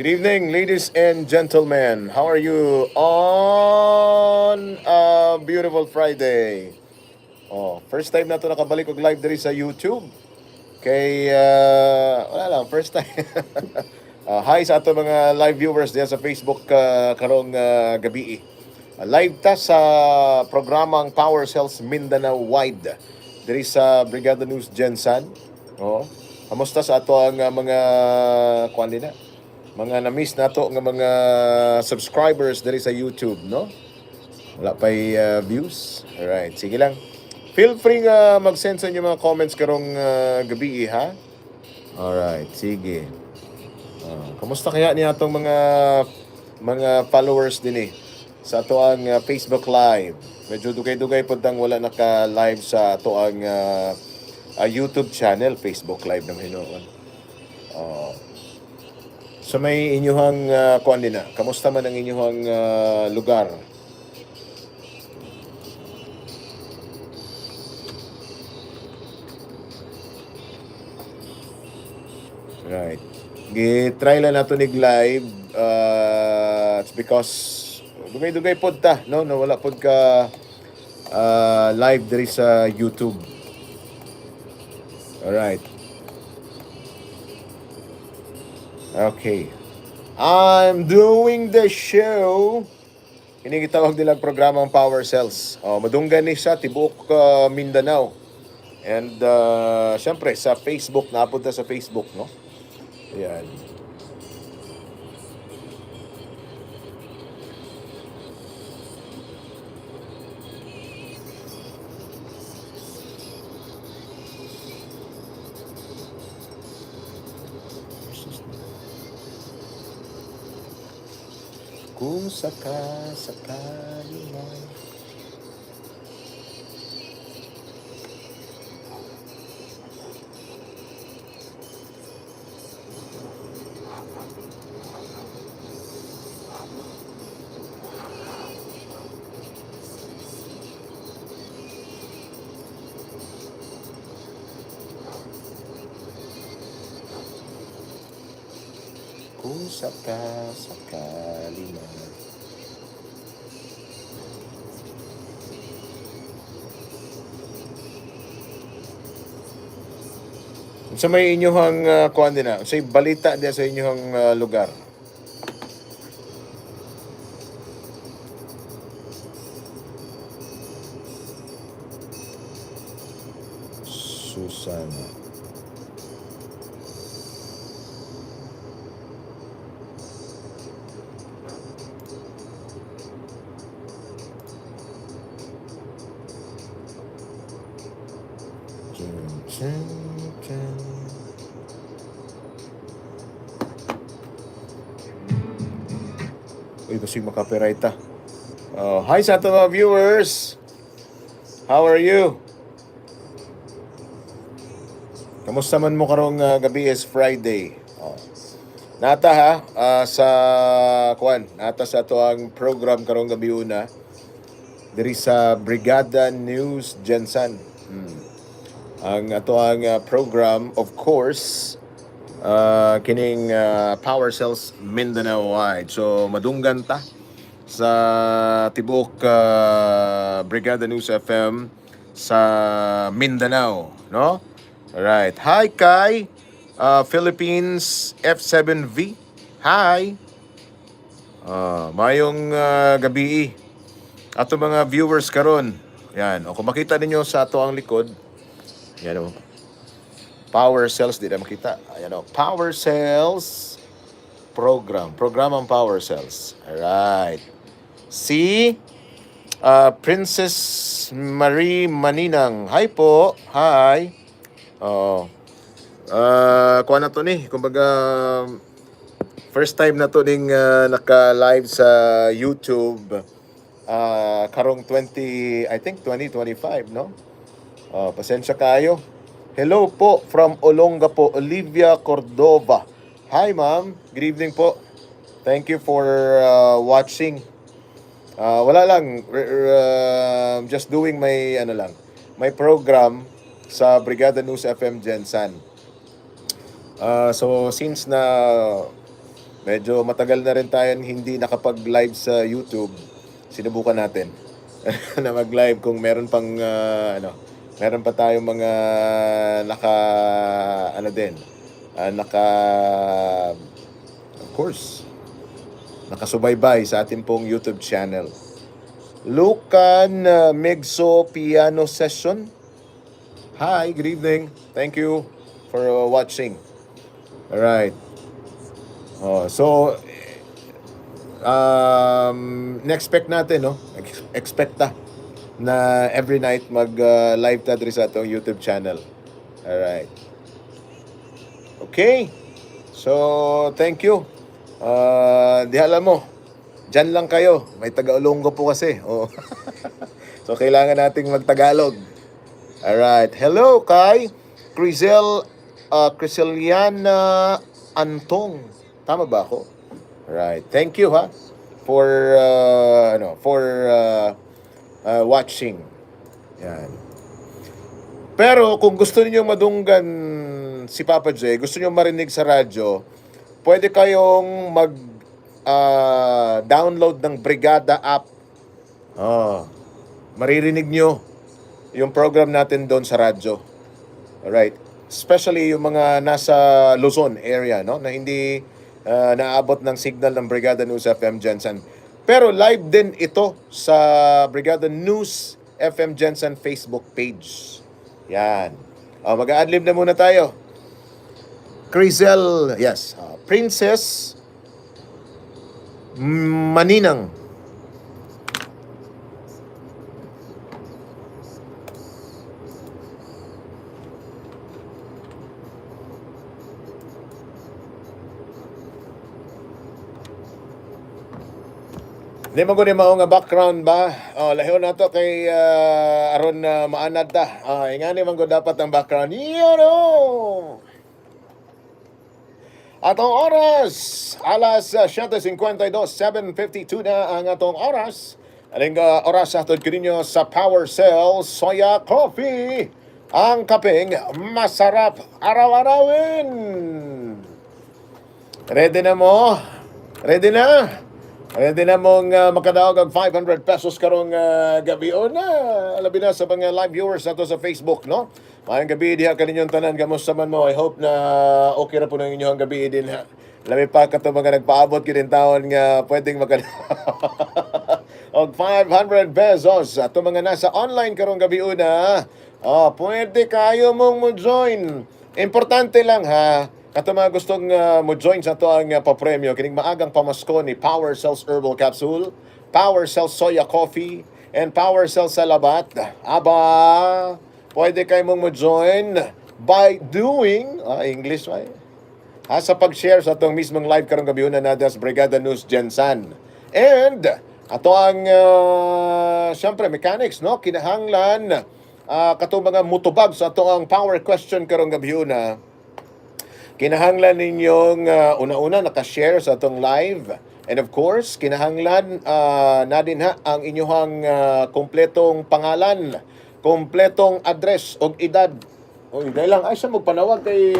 Good evening, ladies and gentlemen. How are you on a beautiful Friday? Oh, first time na to nakabalik og live diri sa YouTube. Kay uh, wala lang, first time. Ah, hi sa ato mga live viewers diyan sa Facebook uh, karong uh, gabi. Uh, live ta sa programang Power Cells Mindanao Wide diri sa Brigada News Gensan. Oh, kamusta sa ato ang uh, mga kuan na? Mga na-miss nato nga mga subscribers diri sa YouTube, no? Wala pa'y uh, views? Alright, sige lang. Feel free nga mag-send sa inyo mga comments karong uh, gabi, ha? Alright, sige. Ah, kamusta kaya niya atong mga mga followers din eh sa ato ang uh, Facebook Live. Medyo dugay-dugay po dang wala naka-live sa ato ang uh, uh, YouTube channel, Facebook Live ng hinoon. Oh. So may inyuhang uh, kuan din na. Kamusta man ang inyuhang uh, lugar? Right. Gi-try lang nato nig live uh, it's because dugay-dugay pod ta no no wala pod ka uh, live diri sa YouTube. Alright. Okay. I'm doing the show. Ini gitawag nilang programang Power Cells. Oh, madunggan ni sa tibuok uh, Mindanao. And uh, syempre sa Facebook, napunta sa Facebook, no? Ayan. Kung saka sakali man Kung saka sakali man Sa may inyohang uh, ah, kuan din na, sa balita din sa inyohang uh, ah, lugar. Susana. June 10. Uy, kasi makapiright ta. Oh, hi sa ating mga viewers. How are you? Kamusta man mo karong uh, gabi is Friday? Oh. Nata ha ah, sa kuan, nata sa to ang program karong gabi una diri sa Brigada News Gensan. Hmm. Ang ato ang uh, program of course uh, kining uh, Power Cells Mindanao wide. So madunggan ta sa tibok uh, Brigada News FM sa Mindanao, no? Alright. Hi Kai, uh, Philippines F7V. Hi. Uh, mayong uh, gabi ato mga viewers karon. Yan, o kung makita ninyo sa ato ang likod, yan o. Power Cells, di na makita. Ayan o. Power Cells program. Program ang Power Cells. Alright. Si uh, Princess Marie Maninang. Hi po. Hi. Oh. Uh, kuha na to ni. Kumbaga, first time na to ning uh, naka-live sa YouTube. Uh, karong 20, I think 2025, no? Oh, pasensya kayo. Hello po from Olonga po, Olivia Cordova. Hi ma'am, good evening po. Thank you for uh, watching. Uh, wala lang, uh, just doing my ano lang, my program sa Brigada News FM Gensan. Uh, so since na Medyo matagal na rin tayo hindi nakapag-live sa YouTube. Sinubukan natin na mag-live kung meron pang ah, ano, meron pa tayong mga naka ano din, ah, naka of course, nakasubaybay sa ating pong YouTube channel. Lucan uh, Megso Piano Session. Hi, good evening. Thank you for uh, watching. All right. Oh, so um na-expect natin no Ex- expecta na every night mag uh, live ta diri sa atong YouTube channel. All right. Okay. So, thank you. Uh, di alam mo, dyan lang kayo. May taga-Olongo po kasi. Oh. so, kailangan nating magtagalog. Alright. Hello kay Crisel, uh, Criseliana Antong. Tama ba ako? Alright. Thank you ha for uh, ano, for uh, uh, watching. Yan. Pero kung gusto niyo madunggan si Papa J, gusto niyo marinig sa radyo, pwede kayong mag ah, download ng Brigada app. Oh, maririnig nyo yung program natin doon sa radyo. Alright. Especially yung mga nasa Luzon area, no? Na hindi ah, naabot ng signal ng Brigada News FM Jensen. Pero live din ito sa Brigada News FM Jensen Facebook page. Yan. Oh, mag-adlib na muna tayo. Crizel, yes. ah, Princess Maninang. Di mo ni mao nga background ba? Oh, lahiw na to kay ah, aron na maanad ta. Ah, ingani man ko dapat ang background. Yun oh! Atong oras, alas uh, 7.52, 7.52 na ang atong oras. Aling uh, oras sa atong kininyo sa Power Cell Soya Coffee. Ang kaping masarap araw-arawin. Ready na mo? Ready na? Ready na mong uh, makadaog og 500 pesos karong uh, gabi o na. Alabi na sa mga live viewers nato sa Facebook, no? Mayang gabi diha kaninyong tanan kamusta man mo. I hope na okay ra po ng inyong gabi din ha. Labi pa ka to mga nagpaabot kinin taon nga pwedeng maka og 500 pesos ato mga nasa online karong gabi una. Oh, pwede kayo mong mo join. Importante lang ha. Kato mga gustong uh, mo join sa to ang uh, papremyo kining maagang pamasko ni Power Cells Herbal Capsule, Power Cells Soya Coffee, and Power Cells Salabat. Aba, pwede kayo mong mo join by doing, ah, English ba? ha, sa pag-share sa itong mismong live karong gabi na sa Brigada News Jensan. And, ato ang, uh, syempre, mechanics, no? Kinahanglan, uh, katong mga mutubag sa ato ang power question karong gabi na Kinahanglan ninyong uh, una-una nakashare sa atong live. And of course, kinahanglan uh, na din ha ang inyong uh, kompletong pangalan, kompletong address o edad. O dahil lang, ay siya magpanawag kay...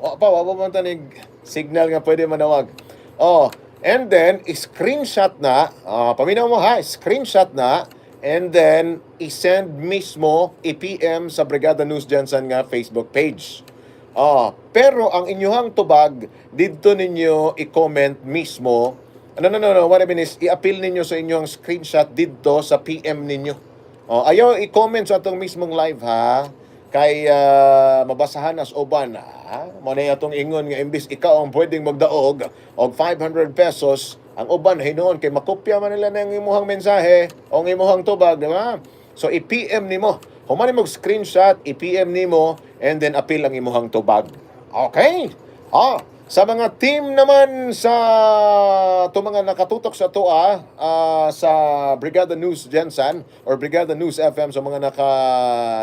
O pa, wapa man tanig signal nga pwede manawag. Oh, and then, screenshot na, uh, paminaw mo ha, screenshot na, and then, isend mismo, i-PM sa Brigada News Jensen nga Facebook page. Ah, pero ang inyong tubag dito ninyo i-comment mismo. Ano no no no, what I mean is i-appeal ninyo sa inyong screenshot dito sa PM ninyo. Oh, ayaw i-comment sa atong mismong live ha. Kay ah, mabasahan as uban ha. Mo na atong ingon nga imbis ikaw ang pwedeng magdaog og 500 pesos ang uban hinuon kay makopya man nila ng imuhang mensahe o ang imuhang tubag, di ba? So i-PM nimo. Humani mo screenshot, i-PM nimo and then appeal ang imuhang tubag. Okay? Ah, sa mga team naman sa to mga nakatutok sa toa ah, sa Brigada News Jensen or Brigada News FM sa mga naka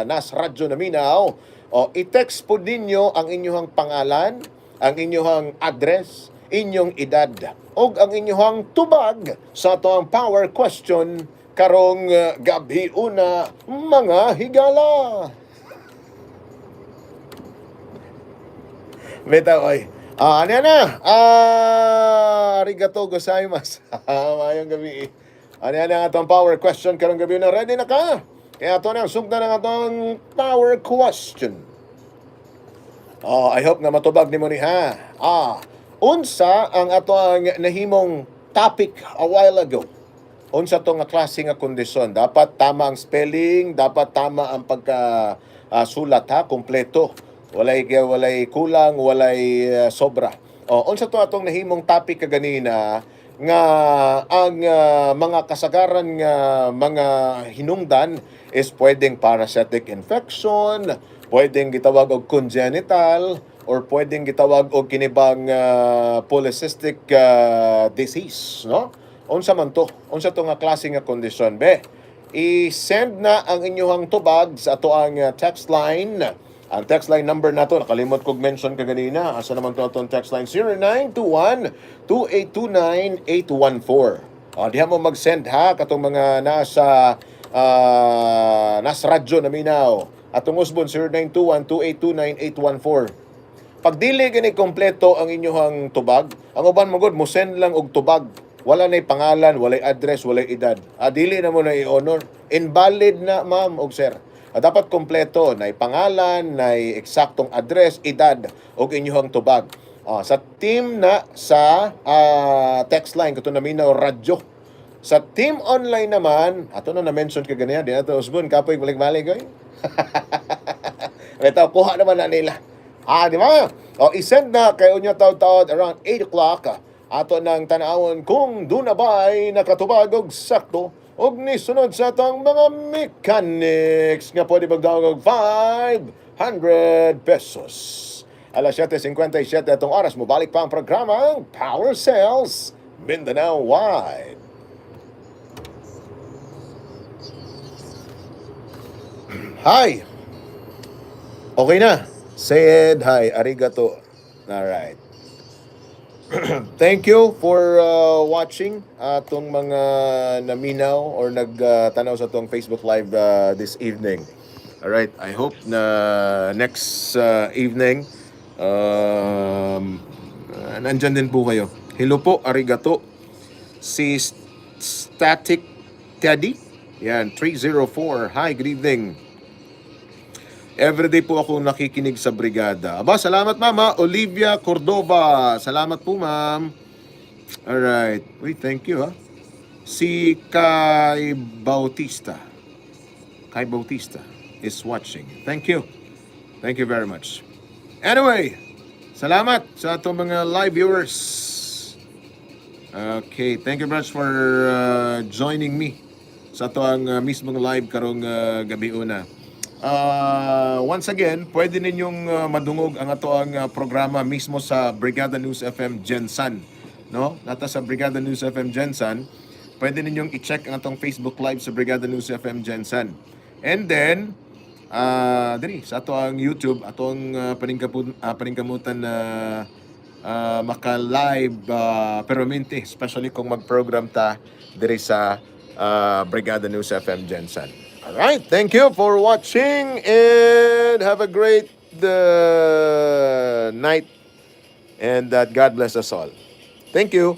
nas radyo na minaw, o i-text po ninyo ang inyong pangalan, ang inyong address, inyong edad, o ang inyong tubag sa to ang power question karong uh, gabi una mga higala. Beta, oy. Ah, ano na? Ah, arigato gozaimasu. Mayong gabi. Ano yan ang atong power question karong gabi na ready na ka? Kaya ito na sugda ng atong power question. Oh, I hope nga matubag ni mo ni ha. Ah, unsa ang ato ang nahimong topic a while ago? Unsa to nga klase nga kondisyon? Dapat tama ang spelling, dapat tama ang pagka ah, sulat ha, kompleto. Walay walay kulang, walay ah, sobra. O, unsa to atong nahimong topic kaganina nga ang ah, mga kasagaran nga mga hinungdan is pwedeng parasitic infection, pwedeng gitawag og congenital or pwedeng gitawag og kinibang ah, polycystic ah, disease, no? Unsa man to? Unsa to nga klase nga kondisyon be? I-send na ang inyong tubag sa ato ang ah, text line. Ang text line number nato nakalimot kog mention ka ganina. Asa naman to atong text line 0921-2829-814. O, diha mo mag-send ha katong mga nasa ah, nasa radyo na minaw. Atong usbon 0921-2829-814. Pag dili gani kompleto ang inyong tubag, ang uban mo gud mo send lang og tubag. Wala nay pangalan, walay address, walay edad. Ah, dili na mo na i-honor. Invalid na ma'am og sir. Ah, dapat kompleto nay pangalan, nay eksaktong address, edad og inyong tubag. Ah, sa team na sa ah, text line kato na minaw radyo. Sa team online naman, ato na na-mention ka ganyan, di na to usbon, kapoy balik-balik oy. Ito, kuha naman na nila. Ah, di ba? O, isend na kayo niya taod-taod around 8 o'clock. Ato nang tanawon kung doon na ba ay nakatubag og sakto og nisunod sa atong mga mechanics nga pwede magdawag og 500 pesos. Alas 7.57 atong oras mo balik pa ang programang Power Cells Mindanao Wide. Hi! Okay na. Said hi. Arigato. Alright. Thank you for uh, watching atong mga naminaw or nagtanaw sa atong Facebook Live uh, this evening. Alright, I hope na next uh, evening um, uh, nandyan din po kayo. Hello po, arigato. Si Static Teddy. Yan, 304. Hi, good evening. Everyday po ako nakikinig sa brigada. Aba, salamat mama. Olivia Cordova. Salamat po ma'am. Alright. Wait, thank you ha. Si Kai Bautista. Kai Bautista is watching. Thank you. Thank you very much. Anyway, salamat sa atong mga live viewers. Okay, thank you very much for uh, joining me sa ato ang uh, mismong live karong uh, gabi una. Uh, once again, pwede ninyong uh, madungog ang ato ang uh, programa mismo sa Brigada News FM Gensan. No? Nata sa Brigada News FM Gensan, pwede ninyong i-check ang atong Facebook Live sa Brigada News FM Gensan. And then, uh, diri, sa ato ang YouTube, atong uh, paningkapun, uh, paningkamutan na uh, maka-live uh, permanente, especially kung mag-program ta diri sa uh, Brigada News FM Gensan. Alright, thank you for watching and have a great uh, night and that God bless us all. Thank you.